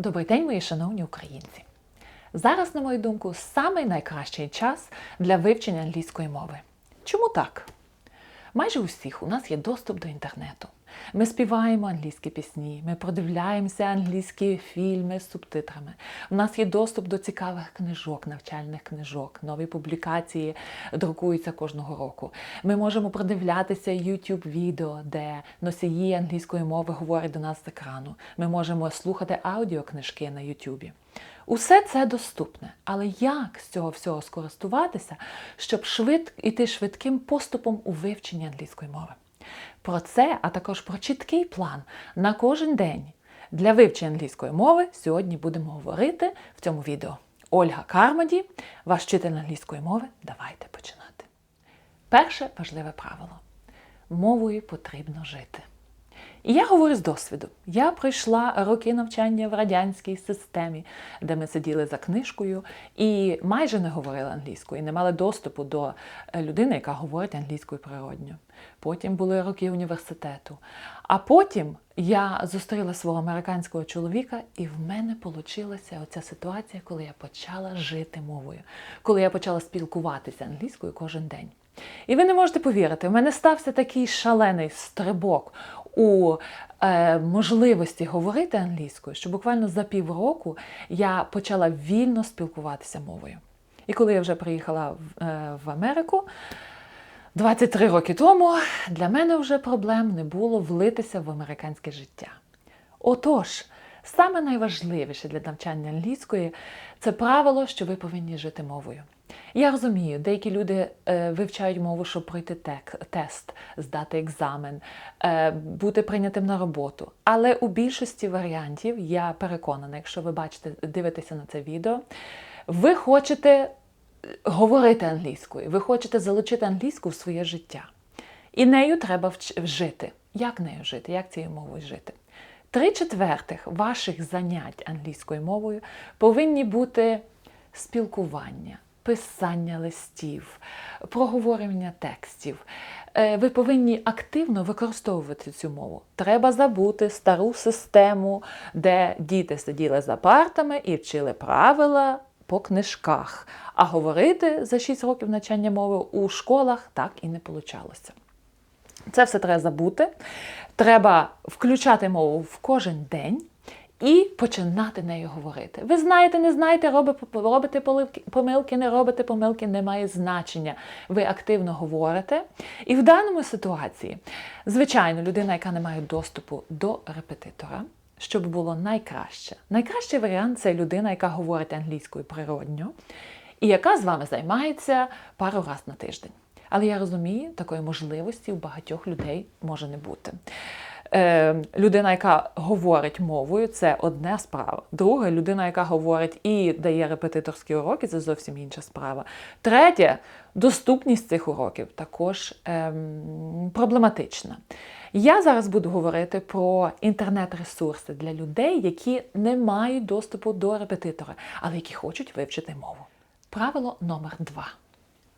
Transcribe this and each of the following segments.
Добрий день, мої шановні українці! Зараз, на мою думку, самий найкращий час для вивчення англійської мови. Чому так? Майже у всіх у нас є доступ до інтернету. Ми співаємо англійські пісні, ми продивляємося англійські фільми з субтитрами. У нас є доступ до цікавих книжок, навчальних книжок, нові публікації друкуються кожного року. Ми можемо продивлятися youtube відео, де носії англійської мови говорять до нас з екрану. Ми можемо слухати аудіокнижки на YouTube. Усе це доступне, але як з цього всього скористуватися, щоб швид іти швидким поступом у вивченні англійської мови? Про це, а також про чіткий план на кожен день для вивчення англійської мови сьогодні будемо говорити в цьому відео. Ольга Кармаді, ваш вчитель англійської мови. Давайте починати. Перше важливе правило: мовою потрібно жити. І я говорю з досвіду. Я пройшла роки навчання в радянській системі, де ми сиділи за книжкою і майже не говорили англійською, і не мали доступу до е, людини, яка говорить англійською природньо. Потім були роки університету. А потім я зустріла свого американського чоловіка, і в мене вийшла оця ситуація, коли я почала жити мовою, коли я почала спілкуватися англійською кожен день. І ви не можете повірити, в мене стався такий шалений стрибок у е, можливості говорити англійською, що буквально за півроку я почала вільно спілкуватися мовою. І коли я вже приїхала в, е, в Америку 23 роки тому, для мене вже проблем не було влитися в американське життя. Отож, саме найважливіше для навчання англійської це правило, що ви повинні жити мовою. Я розумію, деякі люди е, вивчають мову, щоб пройти тек, тест, здати екзамен, е, бути прийнятим на роботу. Але у більшості варіантів, я переконана, якщо ви бачите, дивитеся на це відео, ви хочете е, говорити англійською, ви хочете залучити англійську в своє життя. І нею треба жити. Як нею жити? Як цією мовою жити? Три четвертих ваших занять англійською мовою повинні бути спілкування писання листів, проговорення текстів. Е, ви повинні активно використовувати цю мову. Треба забути стару систему, де діти сиділи за партами і вчили правила по книжках. А говорити за 6 років навчання мови у школах так і не вийшло. Це все треба забути. Треба включати мову в кожен день і починати нею говорити. Ви знаєте, не знаєте, робите помилки, не робите помилки, не має значення. Ви активно говорите. І в даному ситуації, звичайно, людина, яка не має доступу до репетитора, щоб було найкраще. Найкращий варіант це людина, яка говорить англійською природньо, і яка з вами займається пару разів на тиждень. Але я розумію, такої можливості у багатьох людей може не бути. Е, людина, яка говорить мовою, це одна справа. Друге, людина, яка говорить і дає репетиторські уроки, це зовсім інша справа. Третє, доступність цих уроків також ем, проблематична. Я зараз буду говорити про інтернет-ресурси для людей, які не мають доступу до репетитора, але які хочуть вивчити мову. Правило номер два.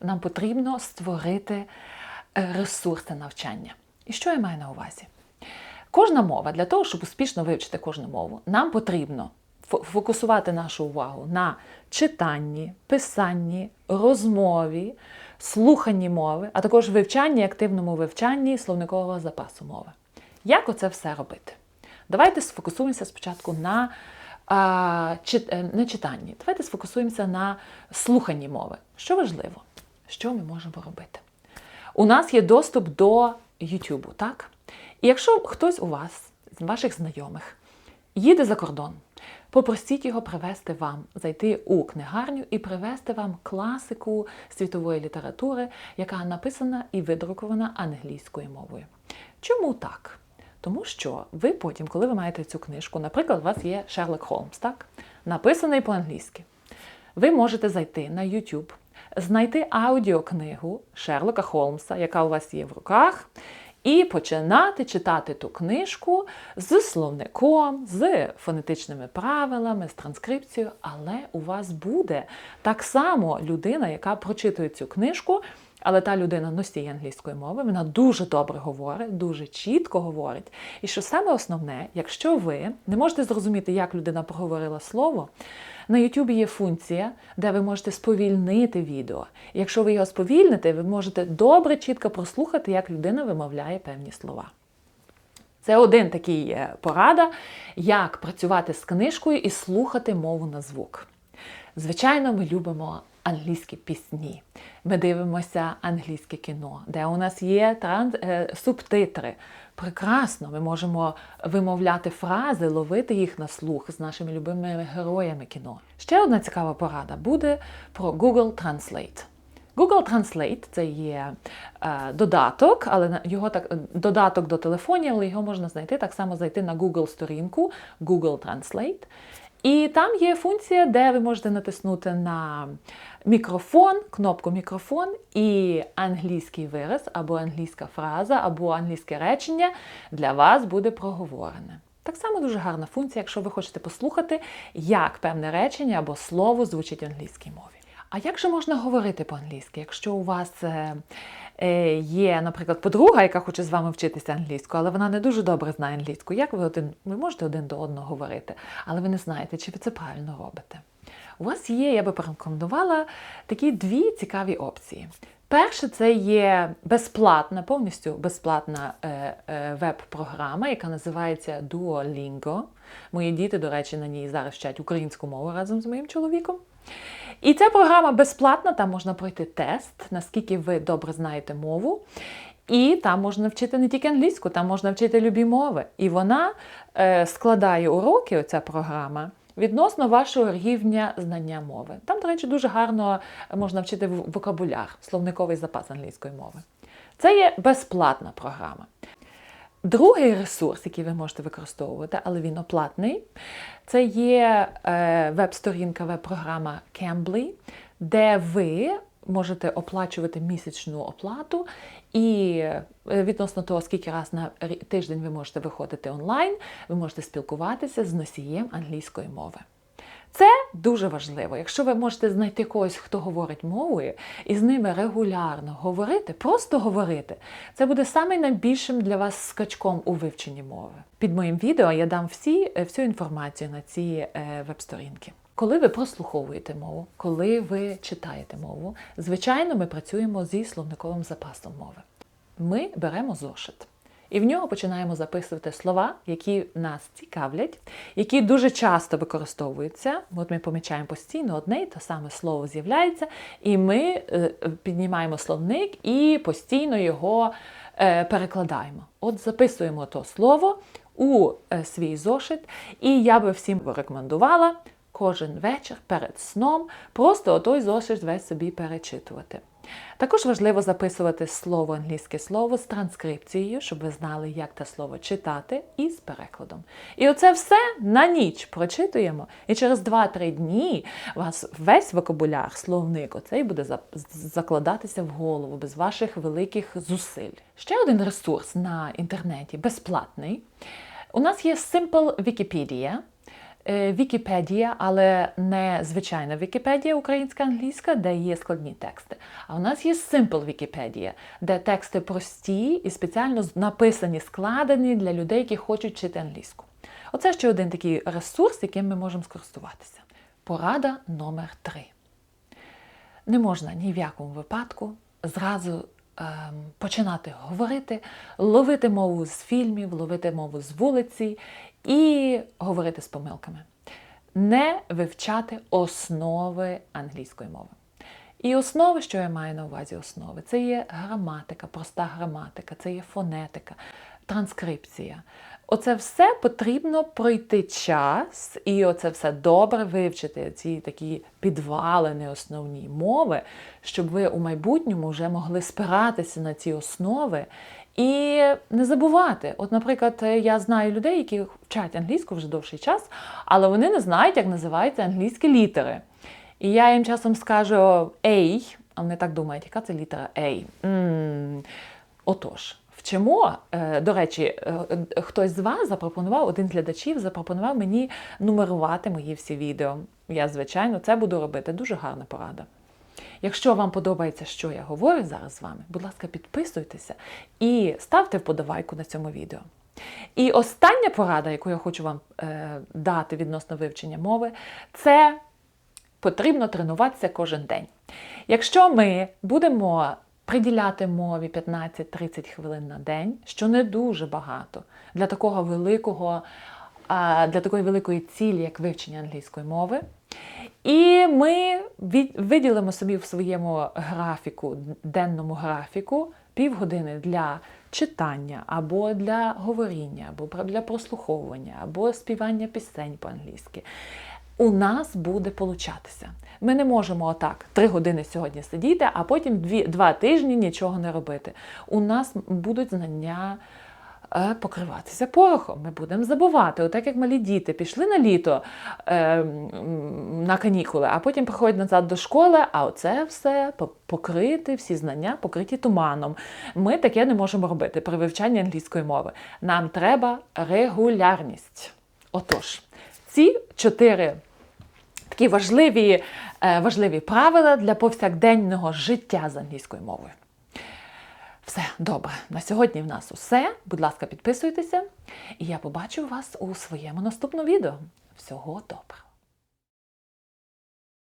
Нам потрібно створити е, ресурси навчання. І що я маю на увазі? Кожна мова для того, щоб успішно вивчити кожну мову, нам потрібно фокусувати нашу увагу на читанні, писанні, розмові, слуханні мови, а також вивчанні, активному вивчанні словникового запасу мови. Як оце все робити? Давайте сфокусуємося спочатку на а, чит, не читанні. Давайте сфокусуємося на слуханні мови. Що важливо? Що ми можемо робити? У нас є доступ до YouTube, так? І якщо хтось у вас, з ваших знайомих, їде за кордон, попросіть його привезти вам, зайти у книгарню і привезти вам класику світової літератури, яка написана і видрукована англійською мовою. Чому так? Тому що ви потім, коли ви маєте цю книжку, наприклад, у вас є Шерлок Холмс, так? написаний по-англійськи, ви можете зайти на YouTube, знайти аудіокнигу Шерлока Холмса, яка у вас є в руках, і починати читати ту книжку з словником, з фонетичними правилами, з транскрипцією, але у вас буде так само людина, яка прочитує цю книжку, Але та людина носій англійської мови, вона дуже добре говорить, дуже чітко говорить. І що саме основне, якщо ви не можете зрозуміти, як людина проговорила слово, на YouTube є функція, де ви можете сповільнити відео. Якщо ви його сповільните, ви можете добре, чітко прослухати, як людина вимовляє певні слова. Це один такий е, порада, як працювати з книжкою і слухати мову на звук. Звичайно, ми любимо англійські пісні. Ми дивимося англійське кіно, де у нас є транс... е, субтитри. Прекрасно, ми можемо вимовляти фрази, ловити їх на слух з нашими любимими героями кіно. Ще одна цікава порада буде про Google Translate. Google Translate це є е, додаток, але його так додаток до телефонів, але його можна знайти так само зайти на Google сторінку Google Translate. І там є функція, де ви можете натиснути на мікрофон, кнопку мікрофон, і англійський вираз, або англійська фраза, або англійське речення для вас буде проговорене. Так само дуже гарна функція, якщо ви хочете послухати, як певне речення або слово звучить в англійській мові. А як же можна говорити по-англійськи, якщо у вас е, е, є, наприклад, подруга, яка хоче з вами вчитися англійську, але вона не дуже добре знає англійську? Як ви один, ви можете один до одного говорити, але ви не знаєте, чи ви це правильно робите? У вас є, я би порекомендувала такі дві цікаві опції. Перше, це є безплатна, повністю безплатна е, е, веб-програма, яка називається Duolingo. Мої діти, до речі, на ній зараз вчать українську мову разом з моїм чоловіком. І ця програма безплатна, там можна пройти тест, наскільки ви добре знаєте мову. І там можна вчити не тільки англійську, там можна вчити любі мови. І вона е, складає уроки, оця програма, відносно вашого рівня знання мови. Там, до речі, дуже гарно можна вчити вокабуляр, словниковий запас англійської мови. Це є безплатна програма. Другий ресурс, який ви можете використовувати, але він оплатний, це є е, веб-сторінка, веб-програма Cambly, де ви можете оплачувати місячну оплату, і е, відносно того, скільки раз на тиждень ви можете виходити онлайн, ви можете спілкуватися з носієм англійської мови. Це дуже важливо. Якщо ви можете знайти когось, хто говорить мовою, і з ними регулярно говорити, просто говорити, це буде найбільшим для вас скачком у вивченні мови. Під моїм відео я дам всі, е, всю інформацію на ці е, веб-сторінки. Коли ви прослуховуєте мову, коли ви читаєте мову, звичайно, ми працюємо зі словниковим запасом мови. Ми беремо зошит. І в нього починаємо записувати слова, які нас цікавлять, які дуже часто використовуються. От ми помічаємо постійно одне і те саме слово з'являється, і ми е, піднімаємо словник і постійно його е, перекладаємо. От записуємо то слово у е, свій зошит, і я би всім рекомендувала кожен вечір перед сном просто отой зошит весь собі перечитувати. Також важливо записувати слово англійське слово з транскрипцією, щоб ви знали, як те слово читати, і з перекладом. І оце все на ніч прочитуємо. І через 2-3 дні у вас весь вокабуляр, словник, оцей буде закладатися в голову без ваших великих зусиль. Ще один ресурс на інтернеті безплатний. У нас є Simple Wikipedia. Е, Вікіпедія, але не звичайна Вікіпедія українська англійська, де є складні тексти. А у нас є Simple Вікіпедія, де тексти прості і спеціально написані, складені для людей, які хочуть вчити англійську. Оце ще один такий ресурс, яким ми можемо скористуватися. Порада номер три. Не можна ні в якому випадку зразу починати говорити, ловити мову з фільмів, ловити мову з вулиці і говорити з помилками. Не вивчати основи англійської мови. І основи, що я маю на увазі основи, це є граматика, проста граматика, це є фонетика, транскрипція. Оце все потрібно пройти час, і оце все добре вивчити, ці такі підвалини основні мови, щоб ви у майбутньому вже могли спиратися на ці основи і не забувати. От, наприклад, я знаю людей, які вчать англійську вже довший час, але вони не знають, як називаються англійські літери. І я їм часом скажу «ей», а вони так думають, яка це літера «ей». Отож, вчимо. Е, До речі, е, хтось з вас запропонував, один з глядачів запропонував мені нумерувати мої всі відео. Я, звичайно, це буду робити. Дуже гарна порада. Якщо вам подобається, що я говорю зараз з вами, будь ласка, підписуйтеся і ставте вподобайку на цьому відео. І остання порада, яку я хочу вам е, дати відносно вивчення мови, це потрібно тренуватися кожен день. Якщо ми будемо приділяти мові 15-30 хвилин на день, що не дуже багато для такого великого, для такої великої цілі, як вивчення англійської мови. І ми виділимо собі в своєму графіку, денному графіку, півгодини для читання, або для говоріння, або для прослуховування, або співання пісень по-англійськи. У нас буде получатися. Ми не можемо отак три години сьогодні сидіти, а потім дві, два тижні нічого не робити. У нас будуть знання е, покриватися порохом. Ми будемо забувати. Отак як малі діти пішли на літо е, на канікули, а потім приходять назад до школи, а оце все покрити, всі знання покриті туманом. Ми таке не можемо робити при вивчанні англійської мови. Нам треба регулярність. Отож, ці чотири такі важливі, е, важливі правила для повсякденного життя з англійською мовою. Все добре. На сьогодні в нас усе. Будь ласка, підписуйтеся, і я побачу вас у своєму наступному відео. Всього доброго!